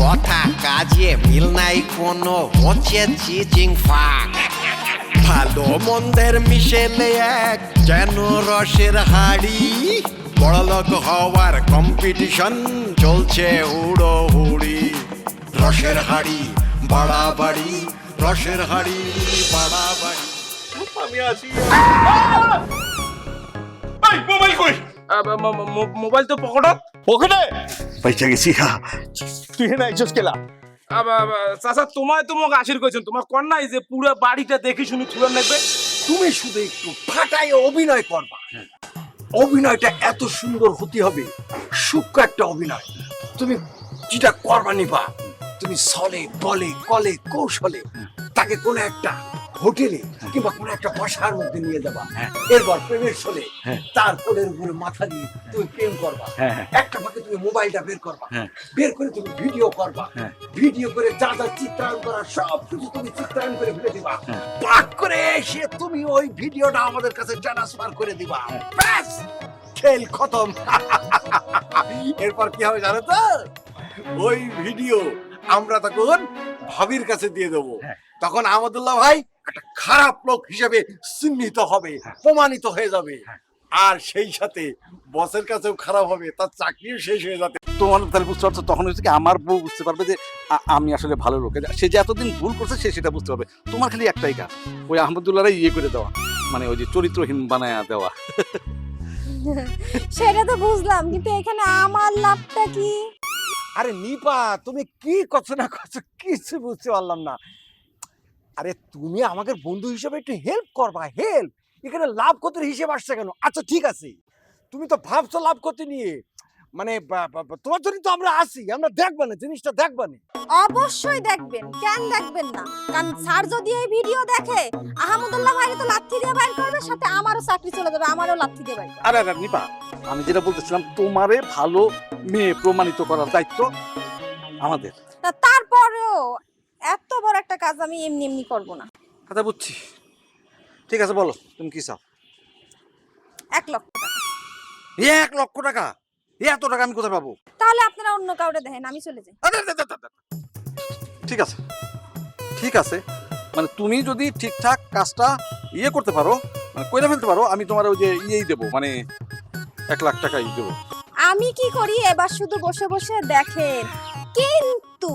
কথা কাজে মিল নাই কোনো হচ্ছে চিচিং ফাক। ভালো মন্দের মিশেলে এক যেন রসের হাড়ি। বড়লোক হওয়ার কম্পিটিশন চলছে হুড়ো হুড়ি রসের হাড়ি বাড়াবাড়ি রসের হাড়ি বাড়াবাড়ি। আমি আছি। এই মোবাইল কই? মোবাইল তো পকেটত। পকেটে? পয়সা গেছি হা। তুই না আইছস কেলা? চাচা তোমায় তো মোক আশীর কইছেন তোমার কর যে পুরো বাড়িটা দেখে শুনে তুলার লাগবে। তুমি শুধু একটু ফাটায় অভিনয় করবা। অভিনয়টা এত সুন্দর হতে হবে সূক্ষ্ম একটা অভিনয়। তুমি যেটা করবা নিবা তুমি সলে বলে কলে কৌশলে তাকে কোনো একটা হোটেলে কিংবা কোনো একটা বসার মধ্যে নিয়ে যাবা। এরপর প্রেমের ছলে তার কোলের উপরে মাথা দিয়ে তুমি প্রেম করবা। একটা ফাঁকে তুমি মোবাইলটা বের করবা। বের করে তুমি ভিডিও করবা। ভিডিও করে যা যা চিত্রায়ন করা সব কিছু তুমি চিত্রায়ন করে ফেলে দিবা। পাক করে এসে তুমি ওই ভিডিওটা আমাদের কাছে ট্রান্সফার করে দিবা। ব্যাস! খেল খতম। এরপর কি হবে জানো তো? ওই ভিডিও আমরা তখন ভাবির কাছে দিয়ে দেবো। তখন আহমদুল্লাহ ভাই একটা খারাপ লোক হিসেবে চিহ্নিত হবে প্রমাণিত হয়ে যাবে। আর সেই সাথে বসের কাছেও খারাপ হবে তার চাকরিও শেষ হয়ে যাবে। তোমার তাহলে বুঝতে পারছ তখন হচ্ছে কি আমার বউ বুঝতে পারবে যে আমি আসলে ভালো লোক। সে যে এতদিন ভুল করছে সে সেটা বুঝতে পারবে। তোমার খালি একটাই কাজ ওই আহমদুল্লাহরাই ইয়ে করে দেওয়া মানে ওই যে চরিত্রহীন বানায়া দেওয়া। সেটা তো বুঝলাম কিন্তু এখানে আমার লাভটা কি? আরে নিপা তুমি কি করছ না করছ কিছু বুঝতে পারলাম না। আরে তুমি আমাদের বন্ধু হিসেবে একটু হেল্প করবা হেল্প এখানে লাভ ক্ষতির হিসেব আসছে কেন? আচ্ছা ঠিক আছে। তুমি তো ভাবছ লাভ ক্ষতি নিয়ে। মানে তোমার জন্য তো আমরা আসি আমরা দেখব না জিনিসটা দেখব না। অবশ্যই দেখবেন কেন দেখবেন না? কারণ স্যার যদি এই ভিডিও দেখে আহমদুল্লাহ ভাইকে তো লাথি দিয়ে বাইর করবে সাথে আমারও চাকরি চলে যাবে আমারও লাথি দিয়ে বাইর আরে আরে নিপা আমি যেটা বলতেছিলাম তোমারে ভালো মেয়ে প্রমাণিত করার দায়িত্ব আমাদের। তারপরেও এত বড় একটা কাজ আমি এমনি এমনি করব না। কথা বুঝছি। ঠিক আছে বলো তুমি কি চাও? এক লক্ষ টাকা। এক লক্ষ টাকা? এত টাকা আমি কোথায় পাবো? তাহলে আপনারা অন্য কাউরে দেখেন আমি চলে যাই। ঠিক আছে। ঠিক আছে। মানে তুমি যদি ঠিকঠাক কাজটা ইয়ে করতে পারো মানে কইরা ফেলতে পারো আমি তোমার ওই যে ইয়েই দেবো মানে এক লাখ টাকাই দেবো। আমি কি করি? এবার শুধু বসে বসে দেখেন। কিন্তু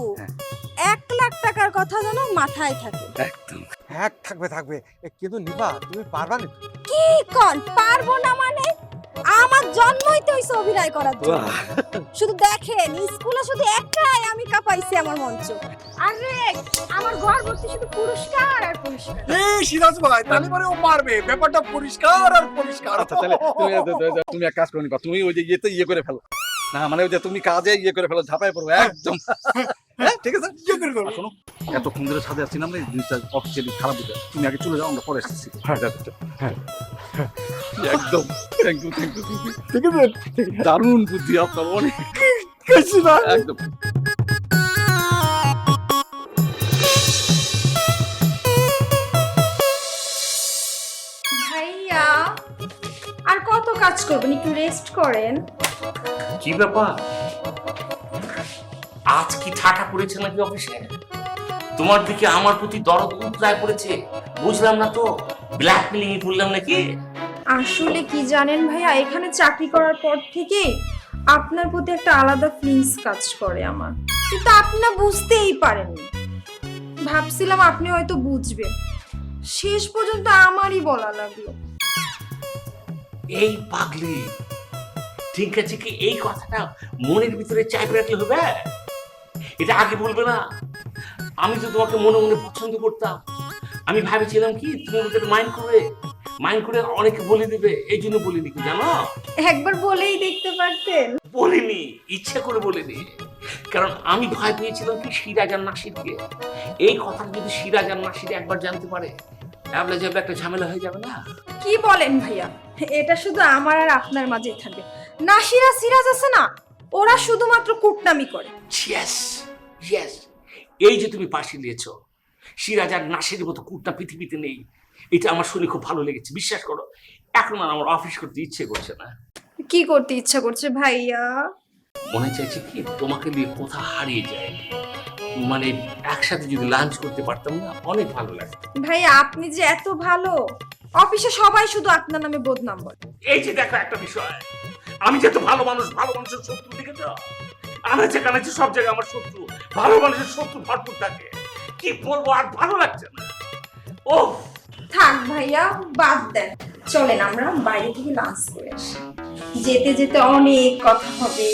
এক লাখ টাকার কথা যেন মাথায় থাকে। একদম। হ্যাঁ থাকবে থাকবে। এ, কিন্তু নিপা তুমি পারবা না কি কন পারব না মানে? আমার জন্মই তো হইছে অভিনয় করার জন্য। শুধু দেখেন স্কুলে শুধু একটাই আমি কাঁপাইছি আমার মঞ্চ। আরে আমার ঘর ভর্তি শুধু পুরস্কার আর পুরস্কার। এই সিরাজ ভাই তাহলে পরে ও পারবে। ব্যাপারটা পরিষ্কার আর পরিষ্কার। আচ্ছা তাহলে তুমি তুমি এক কাজ করে নিবা তুমি ওই যে ইয়েতে ইয়ে করে ফেলো। না মানে ওই যে তুমি কাজে ইয়ে করে ফেলো ঝাঁপায় পড়ো একদম। হ্যাঁ ঠিক আছে? ইয়ে শোনো এতক্ষণ ধরে সাথে আছি না জিনিসটা অফিসিয়ালি খারাপ বুঝে তুমি আগে চলে যাও আমরা পরে আসছি হ্যাঁ হ্যাঁ। একদম। থ্যাংক ইউ থ্যাংক ইউ ঠিক আছে। দারুণ বুদ্ধি আপনার অনেক কিছু না? একদম। ভাইয়া আর কত কাজ করবেন? একটু রেস্ট করেন। কি ব্যাপার? আজ কি ঠাটা পড়েছে নাকি অফিসে? তোমার দিকে আমার প্রতি দরদ উতরায় পড়েছে বুঝলাম না তো? ব্ল্যাকমেলিং পড়লাম নাকি? আসলে কি জানেন ভাইয়া এখানে চাকরি করার পর থেকে আপনার প্রতি একটা আলাদা ফিলিংস কাজ করে আমার। কিন্তু আপনি না বুঝতেই পারেননি। ভাবছিলাম আপনি হয়তো বুঝবেন। শেষ পর্যন্ত আমারই বলা লাগল। এই পাগলি ঠিক আছে কি এই কথাটা মনের ভিতরে চাইপে রাখলে হবে? এটা আগে বলবে না। আমি তো তোমাকে মনে মনে পছন্দ করতাম আমি ভেবেছিলাম কি তুমি ওদের মাইন্ড করবে মাইন্ড করে অনেকে বলে দিবে এই জন্য বলিনি কি জানো? একবার বলেই দেখতে পারতেন। বলিনি ইচ্ছা করে বলিনি। কারণ আমি ভয় পেয়েছিলাম কি সিরাজ আর নাসিরকে। এই কথা যদি সিরাজ আর নাসির একবার জানতে পারে তাহলে যাবে একটা ঝামেলা হয়ে যাবে না? কি বলেন ভাইয়া? এটা শুধু আমার আর আপনার মাঝেই থাকবে। নাসিরা সিরাজ আছে না? ওরা শুধুমাত্র কুটনামি করে। ইয়েস ইয়েস এই যে তুমি পাশে নিয়েছো সিরাজ আর নাসির মতো কুর্তা পৃথিবীতে নেই। এটা আমার শুনে খুব ভালো লেগেছে। বিশ্বাস করো এখন আর আমার অফিস করতে ইচ্ছে করছে না। কি করতে ইচ্ছা করছে ভাইয়া? মনে চাইছে কি তোমাকে নিয়ে কোথা হারিয়ে যায়। মানে একসাথে যদি লাঞ্চ করতে পারতাম না অনেক ভালো লাগতো। ভাইয়া আপনি যে এত ভালো। অফিসে সবাই শুধু আপনার নামে বদনাম বলে। এই যে দেখো একটা বিষয়। আমি যে এত ভালো মানুষ ভালো মানুষের শত্রু দেখেছ আনাচে কানাচে সব জায়গায় আমার শত্রু। ভালো মানুষের শত্রু ভরপুর থাকে। কি বলব আর ভালো লাগছে না। ও থাক ভাইয়া বাদ দেন। চলেন আমরা বাইরে থেকে লাঞ্চ করে আসি। যেতে যেতে অনেক কথা হবে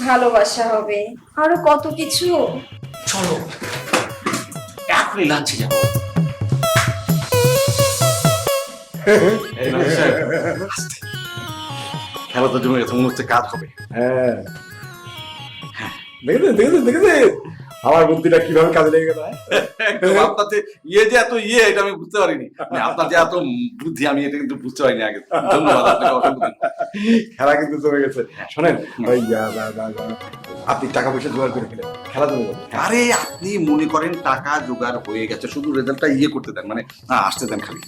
ভালোবাসা হবে আরও কত কিছু। চলো এখনই লাঞ্চে যাব। খেলা তো জমে গেছে মনে হচ্ছে কাজ হবে। হ্যাঁ। দেখেছেন দেখেছেন দেখেছেন আমার বুদ্ধিটা কীভাবে কাজে লেগে গেল হ্যাঁ? আপনার যে ইয়ে যে এত ইয়ে এটা আমি বুঝতে পারিনি মানে আপনার যে এত বুদ্ধি আমি এটা কিন্তু বুঝতে পারিনি আগে ধন্যবাদ। খেলা কিন্তু জমে গেছে শোনেন ওই আপনি টাকা পয়সা জোগাড় করে ফেলেন খেলা জমে গেল আরে আপনি মনে করেন টাকা জোগাড় হয়ে গেছে শুধু রেজাল্টটা ইয়ে করতে দেন মানে হ্যাঁ, আসতে দেন খালি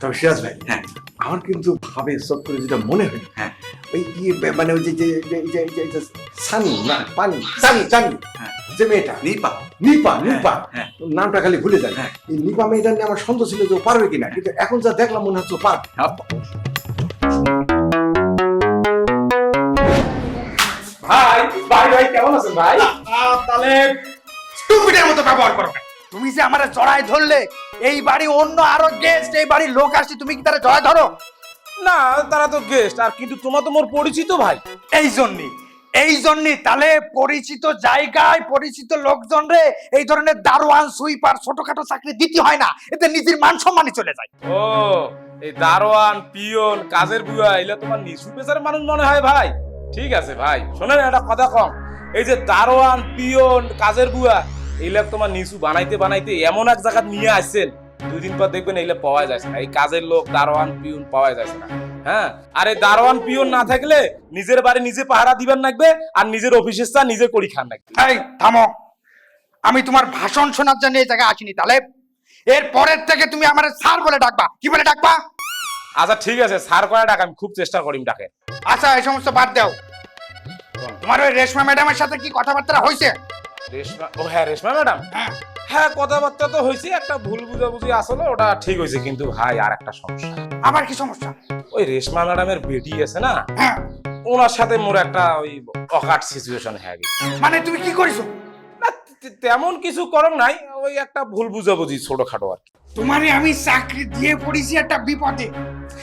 তবে সিরাজ ভাই হ্যাঁ। আমার কিন্তু ভাবে সব করে যেটা মনে হয় হ্যাঁ। ওই ইয়ে মানে ওই যে যে সানি না পানি সানি সানি হ্যাঁ। যে মেয়েটা। নিপা। নিপা নিপা। হ্যাঁ। নামটা খালি ভুলে যাই হ্যাঁ। এই নিপা মেয়েটা নিয়ে আমার সন্দেহ ছিল যে ও পারবে কিনা। কিন্তু এখন যা দেখলাম মনে হচ্ছে ও পারবে। ভাই ভাই ভাই কেমন আছেন ভাই? তাহলে স্টুপিডের মতো ব্যবহার করবে তুমি যে আমারে জড়ায় ধরলে এই বাড়ি অন্য আরও গেস্ট এই বাড়ির লোক আসছে তুমি কি তারা জড়ায় ধরো? না তারা তো গেস্ট আর কিন্তু তোমার তো মোর পরিচিত ভাই। এই জন্যই এই জন্যই তাহলে পরিচিত জায়গায় পরিচিত লোকজন রে এই ধরনের দারোয়ান, সুইপার, ছোটখাটো চাকরি দিতে হয় না। এতে নিজের মান সম্মানই চলে যায়। ও, এই দারোয়ান, পিয়ন, কাজের বুয়া এগুলা তোমার নিচু পেশার মানুষ মনে হয় ভাই? ঠিক আছে ভাই, শোনেন একটা কথা কম। এই যে দারোয়ান, পিয়ন, কাজের বুয়া এইগুলা তোমার নিচু বানাইতে বানাইতে এমন এক জায়গা নিয়ে আসছেন দুই দিন পর দেখবেন এইগুলা পাওয়া যাচ্ছে না। এই কাজের লোক দারোয়ান পিয়ন পাওয়া যাচ্ছে না। হ্যাঁ? আর দারোয়ান পিয়ন না থাকলে নিজের বাড়ি নিজে পাহারা দিবেন লাগবে আর নিজের অফিসের চা নিজে করি খান লাগবে এই থামো। আমি তোমার ভাষণ শোনার জন্য এই জায়গায় আসিনি তাহলে এর পরের থেকে তুমি আমার স্যার বলে ডাকবা। কি বলে ডাকবা? আচ্ছা ঠিক আছে স্যার করা ডাক আমি খুব চেষ্টা করি ডাকে। আচ্ছা এই সমস্ত বাদ দাও। তোমার ওই রেশমা ম্যাডামের সাথে কি কথাবার্তা হয়েছে? রেশমা ও হ্যাঁ রেশমা ম্যাডাম। হ্যাঁ। হ্যাঁ কথাবার্তা তো হয়েছে একটা ভুল বুঝাবুঝি আসলে ওটা ঠিক হয়েছে কিন্তু ভাই আর একটা সমস্যা। আবার কি সমস্যা? ওই রেশমা ম্যাডামের বেটি আছে না? হ্যাঁ। ওনার সাথে মোর একটা ওই অকাট সিচুয়েশন হয়ে গেছে। মানে তুমি কি করেছ? না তে- তেমন কিছু করম নাই ওই একটা ভুল বুঝাবুঝি ছোটখাটো আর কি। তোমারে আমি চাকরি দিয়ে পড়েছি একটা বিপদে।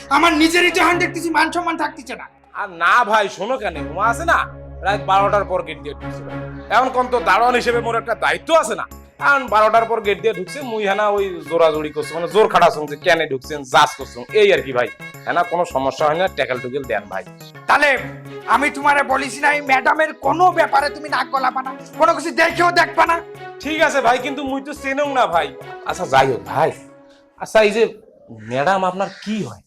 আমার নিজেরই যখন দেখতেছি মান সম্মান থাকতেছে না। আর না ভাই শোনো কেন ঘুমা আছে না? রাত বারোটার পর গেট দিয়ে ঢুকছিল এখন কোন তো দারোয়ান হিসেবে মোর একটা দায়িত্ব আছে না? এখন বারোটার পর গেট দিয়ে ঢুকছে মুই হ্যাঁ ওই জোরাজোড়ি করছে মানে জোর খাটা শুনছে কেন ঢুকছেন জাজ করছেন এই আর কি ভাই। হ্যাঁ কোনো সমস্যা হয় না ট্যাকেল টুকেল দেন ভাই। তাহলে আমি তোমারে বলিস না এই ম্যাডামের কোনো ব্যাপারে তুমি নাক গলাবা না কোনো কিছু দেখেও দেখবা না। ঠিক আছে ভাই কিন্তু মুই তো চেনং না ভাই। আচ্ছা যাই হোক ভাই। আচ্ছা এই যে ম্যাডাম আপনার কি হয়?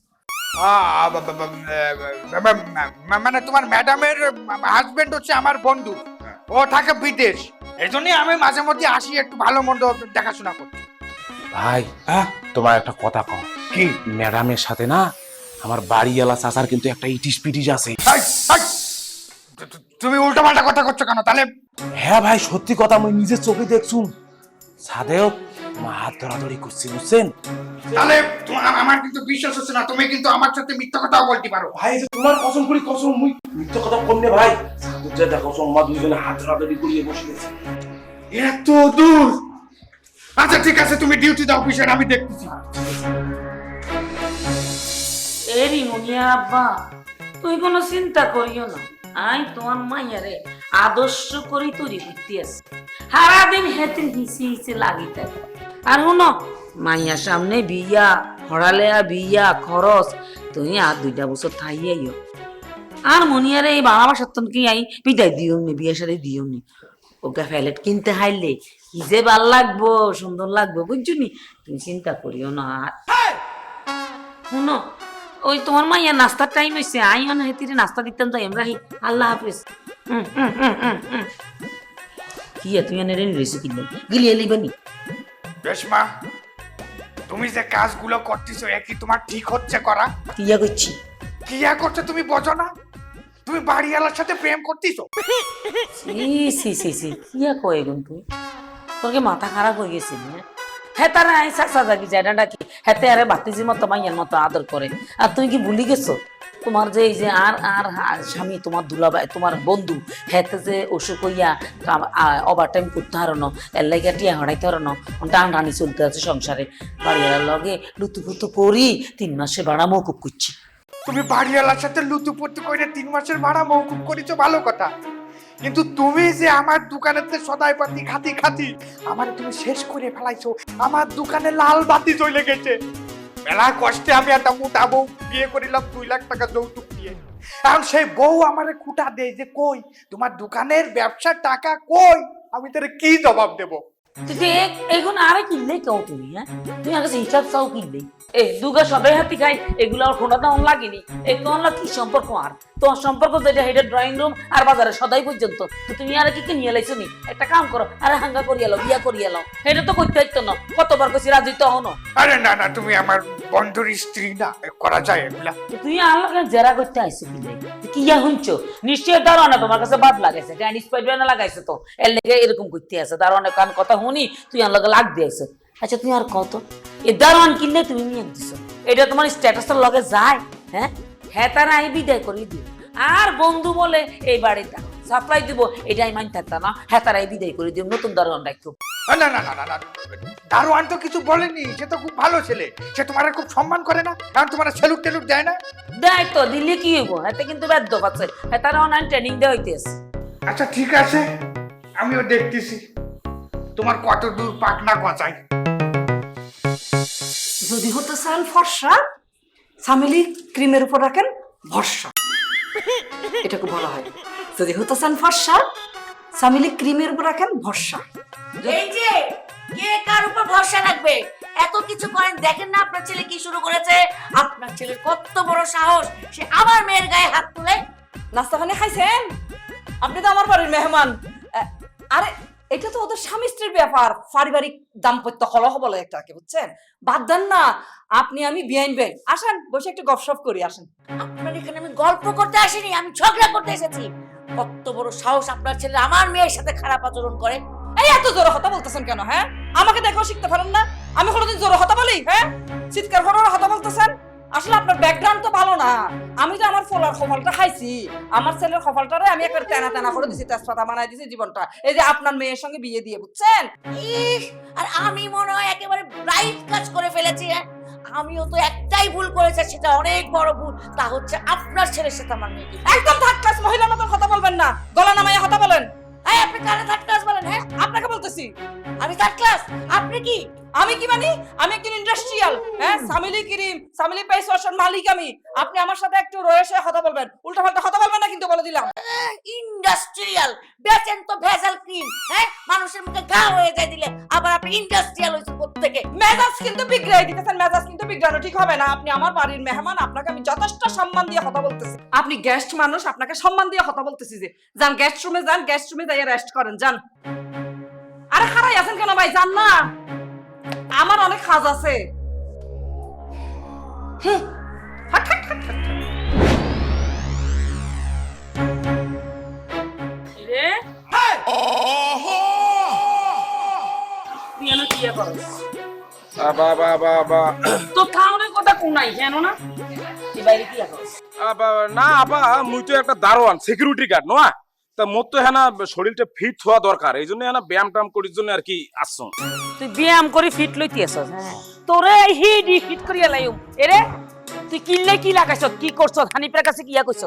মানে তোমার ম্যাডামের হাজবেন্ড হচ্ছে আমার বন্ধু। ও থাকে বিদেশ। এই জন্যই আমি মাঝে মধ্যে আসি একটু ভালো মন্দ দেখাশোনা করতে। ভাই হ্যাঁ? তোমার একটা কথা কও। কি? ম্যাডামের সাথে না আমার বাড়িওয়ালা চাচার কিন্তু একটা ইটিস পিটিস আছে তুমি উল্টো পাল্টা কথা করছ কেন? তাহলে হ্যাঁ ভাই সত্যি কথা আমি নিজের চোখে দেখছুন সাদেও মা হাত ধরাধরি করছি বুঝছেন? তাহলে আমার কিন্তু বিশ্বাস হচ্ছে না তুমি কিন্তু আমার সাথে মিথ্যা কথাও বলতে পারো। ভাই যে তোমার কসম করি কসম মুই মিথ্যা কথা কমনে ভাই। সাধুর যা দেখো দুইজনে হাত ধরাধরি করিয়ে বসে গেছে এত দূর! আচ্ছা ঠিক আছে তুমি ডিউটি দাও আমি দেখতেছি। এরি মুনিয়া আব্বা তুই কোনো চিন্তা করিও না। আই তোমার মাইয়ারে আদর্শ করি তৈরি করতে আছে। সারাদিন হেতে হিসি হিসি লাগি থাকে। আর শুনো মাইয়ার সামনে বিয়া হরালেয়া বিয়া খরচ তুই আর দুইটা বছর থাইয়াইও আর মনিয়ারে এই বাবা সত্তন কি আই বিদায় দিও নি বিয়ে সাথে দিও নি ওকে ফ্যালেট কিনতে হাইলে কি যে ভালো লাগবো সুন্দর লাগবো বুঝছ নি? তুমি চিন্তা করিও না। আর শুনো ওই তোমার মাইয়া নাস্তার টাইম হয়েছে আই অন হেতিরে নাস্তা দিতাম তাই আমরা আল্লাহ হাফিজ। কি তুই এনে রেসি কিনলে গিলিয়ে লিবানি রেশমা তুমি যে কাজগুলো করতেছো এ কি তোমার ঠিক হচ্ছে করা? কিয়া করছি। কিয়া করছ তুমি বোঝো না? তুমি বাড়িওয়ালার সাথে প্রেম করতেছো? সি সি সি সি কিয়া কয় গুন তুই? তোর কি মাথা খারাপ হয়ে গেছে হ্যাঁ? হ্যাঁ আই সাকসা থাকি যায় ডাকি হেতে আরে বাতিজির মতো, মাইয়ার মতো আদর করে। আর তুমি কি ভুলি গেছো? তোমার যে এই যে আর আর স্বামী, তোমার দুলাভাই, তোমার বন্ধু হেতে যে অসুখ হইয়া ওভার টাইম করতে হারানো এর লাগে টিয়া হড়াইতে হারানো টান টানি চলতে আছে সংসারে। বাড়িওয়ালার লগে লুতুপুতু করি, তিন মাসে ভাড়া মৌকুব করছি। তুমি বাড়িওয়ালার সাথে লুতুপুতু করে তিন মাসের ভাড়া মৌকুব করেছ, ভালো কথা। কিন্তু তুমি যে আমার দোকানেতে সদাই পাতি খাতি খাতি আমার তুমি শেষ করে ফেলাইছো। আমার দোকানে লাল বাতি জ্বলে গেছে। মেলা কষ্টে আমি একটা মোটা বউ বিয়ে করিলাম, দুই লাখ টাকা যৌতুক দিয়ে। এখন সেই বউ আমারে খুঁটা দেয় যে, কই, তোমার দোকানের ব্যবসার টাকা কই? আমি তারে কি জবাব দেবো? তো এখন আরে কিনলে কেউ তুমি হ্যাঁ? তুমি আগে হিসাব চাও কিনলে? এ দুগা সবাই হাতি খাই এগুলো আর খোঁড়া তেমন লাগেনি। এই তোমার কি সম্পর্ক আর? তোমার সম্পর্ক যেটা এটা ড্রয়িং রুম আর বাজারে সদাই পর্যন্ত। তো তুমি আর কি কিনিয়ে লাইছো নি? একটা কাম করো আরে হাঙ্গা করিয়ে এলো বিয়া করিয়ে এলো এটা তো করতে হইতো না কতবার কইছি রাজি তো হনো আরে না না তুমি আমার বন্ধুর স্ত্রী না করা যায় এগুলা। তুই আল্লাহকে জেরা করতে আইছো কিনলে কি ইয়া হুনছো নিশ্চয় দাঁড়ানো তোমার কাছে বাদ লাগাইছে চাইনিজ পাইডার না লাগাইছে তো? এর লেগে এরকম করতে আছে। দাঁড়ানো কান কথা শুনি তুই আল্লাহকে লাগ দিয়েছে আচ্ছা তুমি আর কত? এ দারোয়ান কিনলে তুমি নিয়ে দিছো। এটা তোমার স্ট্যাটাসের লগে যায় হ্যাঁ? হ্যাঁ তারা আমি বিদায় করে দিও। আর বন্ধু বলে এই বাড়িটা সাপ্লাই দিব এটাই মাইন থাকতাম না। হ্যাঁ তারাই বিদায় করে দিও নতুন দারোয়ান রাখো। না না না না না দারোয়ান তো কিছু বলেনি সে তো খুব ভালো ছেলে। সে তোমার খুব সম্মান করে না কারণ তোমার সেলুট টেলুট দেয় না। দেয় তো দিলে কি হইব? এতে কিন্তু বাধ্য পাচ্ছে। হ্যাঁ তারা অনলাইন ট্রেনিং দেওয়া হইতেছে। আচ্ছা ঠিক আছে আমিও দেখতেছি। তোমার কত দূর পাকনা গজায় যদি হতে চান ফর্সা সামিলি ক্রিমের উপর রাখেন ভরসা। এটাকে বলা হয়। যদি হতে চান ফর্সা সামিলি ক্রিমের উপর রাখেন ভরসা। এই যে কে কার উপর ভরসা রাখবে? এত কিছু করেন দেখেন না আপনার ছেলে কি শুরু করেছে? আপনার ছেলের কত বড় সাহস সে আমার মেয়ের গায়ে হাত তুলে নাস্তা পানি খাইছেন? আপনি তো আমার বাড়ির মেহমান। আরে এটা তো ওদের স্বামী স্ত্রীর ব্যাপার। পারিবারিক দাম্পত্য কলহ বলে একটাকে বুঝছেন? বাদ দেন না আপনি আমি বিআইন বেন আসেন বসে একটু গপসপ করি আসেন। আপনার এখানে আমি গল্প করতে আসিনি আমি ঝগড়া করতে এসেছি। কত বড় সাহস আপনার ছেলে আমার মেয়ের সাথে খারাপ আচরণ করে। এই এত জোরে কথা বলতেছেন কেন হ্যাঁ? আমাকে দেখো শিখতে পারেন না। আমি কোনোদিন জোরে কথা বলি হ্যাঁ? চিৎকার করে কথা বলতেছেন। আসলে আপনার ব্যাকগ্রাউন্ড তো ভালো না। আমি তো আমার ফলার কপালটা খাইছি আমার ছেলের কপালটারে আমি একবার তেনা তেনা করে দিছি তেজপাতা বানাই দিছি জীবনটা। এই যে আপনার মেয়ের সঙ্গে বিয়ে দিয়ে বুঝছেন? আর আমি মনে হয় একেবারে ব্রাইট কাজ করে ফেলেছি হ্যাঁ? আমিও তো একটাই ভুল করেছি সেটা অনেক বড় ভুল। তা হচ্ছে আপনার ছেলের সাথে আমার মেয়েকে একদম থার্ড ক্লাস মহিলার মতন কথা বলবেন না। গলা নামাইয়া কথা বলেন। এই আপনি কারে থার্ড ক্লাস বলেন হ্যাঁ? আপনাকে বলতেছি। আমি থার্ড ক্লাস আপনি কি? আমি কি মানি? আমি একজন ইন্ডাস্ট্রিয়াল হ্যাঁ? সামিলি ক্রিম সামিলি পেস ওয়াশের মালিক আমি। আপনি আমার সাথে একটু রয়েছে কথা বলবেন। উল্টা পাল্টা কথা বলবেন না কিন্তু বলে দিলাম। ইন্ডাস্ট্রিয়াল বেচেন তো ভেজাল ক্রিম হ্যাঁ? মানুষের মুখে ঘা হয়ে যায় দিলে আবার আপনি ইন্ডাস্ট্রিয়াল হয়েছে থেকে মেজাজ কিন্তু বিগড়াই দিতেছেন মেজাজ কিন্তু বিগড়ানো ঠিক হবে না। আপনি আমার বাড়ির মেহমান আপনাকে আমি যথেষ্ট সম্মান দিয়ে কথা বলতেছি। আপনি গেস্ট মানুষ আপনাকে সম্মান দিয়ে কথা বলতেছি যে যান গেস্ট রুমে যান গেস্ট রুমে যাই রেস্ট করেন যান। আরে খারাই আছেন কেন ভাই? যান না। আমার অনেক কাজ আছে। বা বা বা তো কথা কেন না? তুই বাইরে কি করছ আবা, না আবা মুই তো একটা দারোয়ান সিকিউরিটি গার্ড নয়া? তা মোর তো হ্যাঁ শরীরটা ফিট হওয়া দরকার এই জন্য হ্যাঁ ব্যায়াম ট্যাম করির জন্য আর কি আসছো তুই ব্যায়াম করে ফিট লইতে আসছ তোরে হিট ফিট করিয়া লাইম। এরে তুই কিনলে কি লাগাইছ? কি করছ? হানিফের কাছে কিয়া কইছ?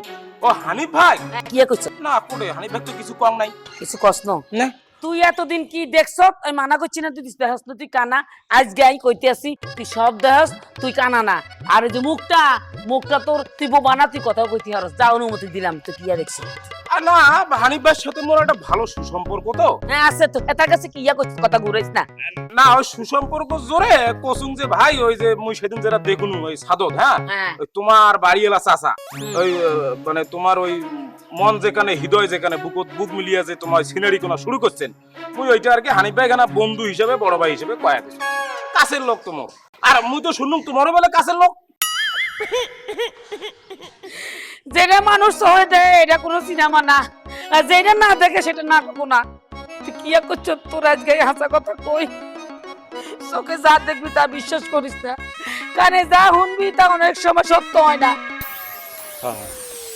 ও হানিফ ভাই? কিয়া কইছ? না করে হানিফ ভাই তো কিছু কম নাই। কিছু কষ্ট না। তুই এতদিন কি দেখছ আমি মানা করছি না তুই দেহস না তুই কানা। আজ গাই কইতে আসি তুই সব দেহস তুই কানা না। আর যে মুখটা মুখটা তোর তুই বোবা না তুই কথাও কইতে হারস। যা অনুমতি দিলাম তুই কি আর দেখছি না সাথে মোর একটা ভালো সুসম্পর্ক তো। হ্যাঁ আছে তো। কাছে কি ইয়া করছিস কথা ঘুরাইস না। না ওই সুসম্পর্ক জোরে কসুং যে ভাই ওই যে মুই সেদিন দেখুন ওই সাদত হ্যাঁ? হ্যাঁ। তোমার বাড়ি এলা চাচা ওই মানে তোমার ওই মন যেখানে হৃদয় যেখানে বুকত বুক মিলিয়ে যে তোমার সিনারি কোনা শুরু করছেন মুই ওইটা আর কি হানিফ ভাই খানা বন্ধু হিসেবে বড় ভাই হিসেবে কয়া দিছি কাছের লোক তোমার আর মুই তো শুনুম তোমারও বলে কাছের লোক। যেটা মানুষ সহে দেয় এটা কোনো সিনেমা না। আর যেটা না দেখে সেটা না করব না। তুই কি করছ? তোর আজকে হাসা কথা কই? চোখে যা দেখবি তা বিশ্বাস করিস না। কানে যা শুনবি তা অনেক সময় সত্য হয় না। হ্যাঁ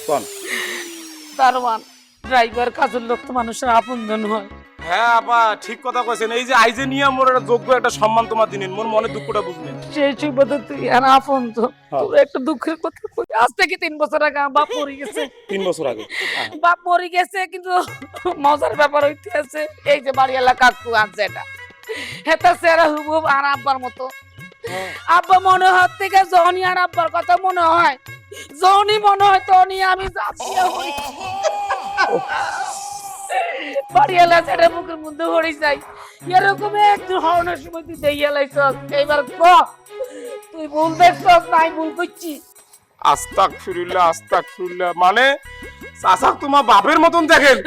কোন দারোয়ান ড্রাইভার কাজের লোক তো মানুষের আপনজন হয়। হ্যাঁ আপা ঠিক কথা কইছেন। এই যে আইজে নিয়ে মোর একটা যোগ্য একটা সম্মান তোমার দিনেন মোর মনে দুঃখটা বুঝলেন। সেই সুবাদে তুই আর আপন তো। তোর একটা দুঃখের কথা কই। আজ থেকে তিন বছর আগে বাপ মরে গেছে। তিন বছর আগে বাপ মরে গেছে কিন্তু মজার ব্যাপার হইতে আছে এই যে বাড়িওয়ালা কাকু আছে এটা হেতা সেরা হুবুব আর আব্বার মতো। আব্বা মনে হয় থেকে জনি আর আব্বার কথা মনে হয়। জনি মনে হয় তনি, আমি তুই করছি। মানে চাচা তোমার বাপের মতন দেখেন।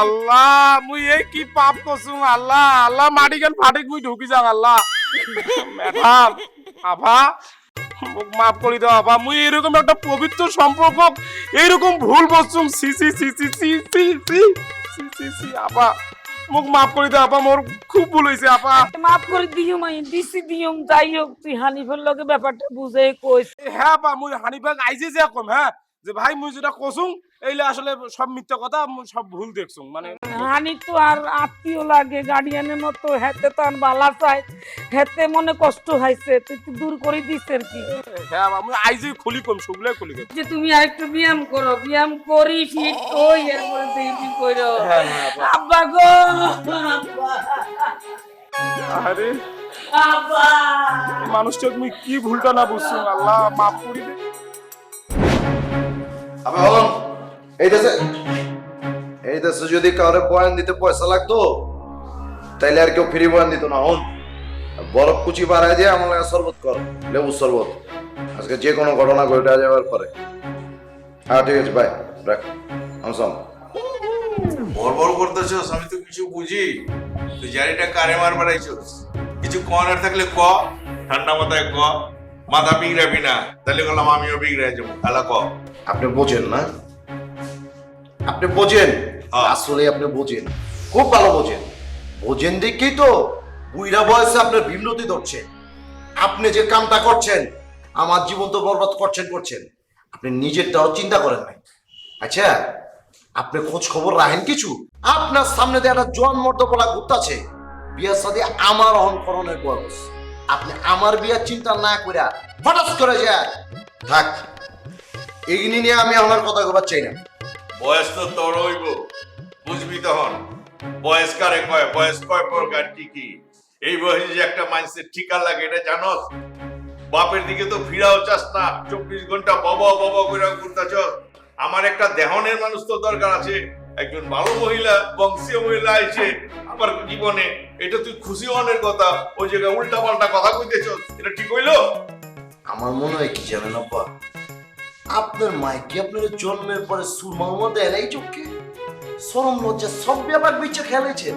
আল্লাহ, মুই এই কি পাপ করছুম? আল্লাহ আল্লাহ, মাটি গান ফাটিক ঢুকি যাং আল্লাহ। ম্যাডাম আভা মাফ করে দাও আভা মুই এরকম একটা পবিত্র সম্পর্ক এইরকম ভুল বসছুম সি সি সি সি সি সি সি সি সি সি আপা মোক মাফ করে দাও আপা মোর খুব ভুল হয়েছে আপা মাফ করে দিও মাই দিছি দিও যাই হোক তুই হানিফের লগে ব্যাপারটা বুঝে কইস হ্যাঁ বা মুই হানিফাক আইছে যে কম হ্যাঁ যে ভাই মুই যেটা কসুং এইলে আসলে সব মিথ্যা কথা সব ভুল দেখছুং মানে হানি তো আর আত্মীয় লাগে গার্ডিয়ানের মতো হেতে তো আর বালা চাই হেতে মনে কষ্ট হয়েছে তুই তো দূর করে দিস আর কি। হ্যাঁ আইজে খুলি কম সবগুলাই খুলি কম। যে তুমি আর একটু ব্যায়াম করো ব্যায়াম করি ফিট কই এরপরে দেখি করো? আব্বা। গো! আরে আব্বা! মানুষটা মুই কি ভুলটা না বুঝছুং? আল্লাহ মাফ করি দে। এই দেশে এই দেশে যদি কাউরে বয়ান দিতে পয়সা লাগতো তাইলে আর কেউ ফ্রি বয়ান দিত না হন। বরফ কুচি বাড়ায় দিয়ে আমার শরবত কর লেবু শরবত। আজকে যে কোনো ঘটনা ঘটে যাওয়ার পরে। হ্যাঁ ঠিক আছে বাই রাখ। আমসাম বড় করতেছস আমি তো কিছু বুঝি। তুই জারিটা কারে মার বাড়াইছস কিছু কর্নার থাকলে ক? ঠান্ডা মাথায় ক। মাথা বিগড়াবি না। তাহলে বললাম আমিও বিগড়ে যাব। তাহলে ক? আপনি বোঝেন না। আপনি বোঝেন। আসলে আপনি বোঝেন। খুব ভালো বোঝেন। বোঝেন দেখেই তো বুইরা বয়সে আপনার বিমনতি ধরছে। আপনি যে কামটা করছেন আমার জীবন তো বরবাদ করছেন করছেন। আপনি নিজেরটাও চিন্তা করেন নাই। আচ্ছা আপনি খোঁজ খবর রাখেন কিছু? আপনার সামনে দিয়ে একটা জোয়ান মর্দ বলা ঘুরতাছে বিয়ার সাথে আমার অহংকরণের বয়স। আপনি আমার বিয়ার চিন্তা না করে হঠাৎ করে যায় থাক এগিনি নিয়ে আমি আমার কথা কবার চাই না। বয়স তো তোর হইব। বুঝবি তখন? বয়স কারে কয়? বয়স কয় প্রকার কি কি? এই বয়সে যে একটা মানুষের ঠিকা লাগে, এটা জানোস? বাপের দিকে তো ফিরাও চাস না। চব্বিশ ঘণ্টা বাবা বাবা করে ঘুরতেছ। আমার একটা দেহনের মানুষ তো দরকার আছে। একজন ভালো মহিলা, বংশীয় মহিলা আছে আমার জীবনে। এটা তুই খুশি হওয়ার কথা। ওই জায়গায় উল্টা পাল্টা কথা কইতেছ। এটা ঠিক হইল? আমার মনে হয় কি জানেন আব্বা? আপনার মাইকে আপনার জন্মের পরে সুরমাও দেন এই চোখকে। সরম লজ্জা সব ব্যাপার বিচ্ছে খেলেছেন।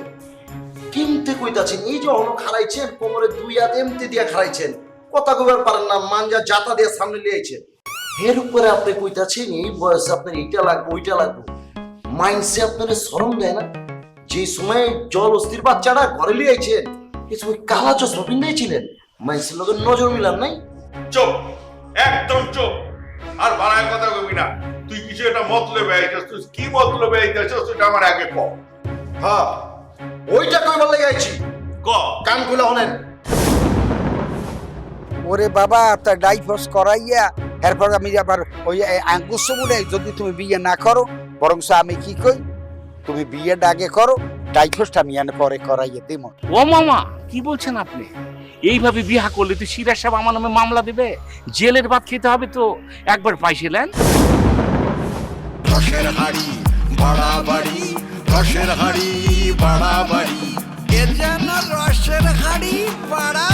কিনতে কইতাছেন, এই যে অন খারাইছেন কোমরে দুই হাত এমতে দিয়া খারাইছেন কথা কইবার পারেন না মানজা জাতা দিয়ে সামনে লিয়েছেন এর উপরে আপনি কইতাছেন, এই বয়সে আপনার এইটা লাগবে, ওইটা লাগবে। মাইন্ডসে আপনার সরম দেয় না। যে সময় জল অস্থির বাচ্চাটা ঘরে লিয়েছেন এই সময় কালা চশমা পিন্ধাইছিলেন। মাইন্সের লোকের নজর মিলান নাই। চুপ, একদম চুপ। আর বানায় কথা কবি না। তুই কিছু একটা মতলবে আইতাস তুই কি মতলবে আইতাস সেটা আমার আগে ক। হ্যাঁ ওইটা কইবার লাগে আইছি ক। কান খুলে হনেন ওরে বাবা তা ডাইভোর্স করাইয়া এরপর আমি আবার ওই আঙ্কুশ বলে যদি তুমি বিয়ে না করো বরং আমি কি কই? তুমি বিয়েটা আগে করো ডাইভোর্সটা আমি এনে পরে করাইয়ে দেব ও মামা কি বলছেন আপনি? এইভাবে বিহা করলে তো সিরাজ সাহেব আমার নামে মামলা দেবে। জেলের ভাত খেতে হবে তো। একবার পাইছিলেন? রসের হাড়ি, বাড়াবাড়ি রসের হাড়ি, বাড়াবাড়ি। রসের হাড়ি বাড়া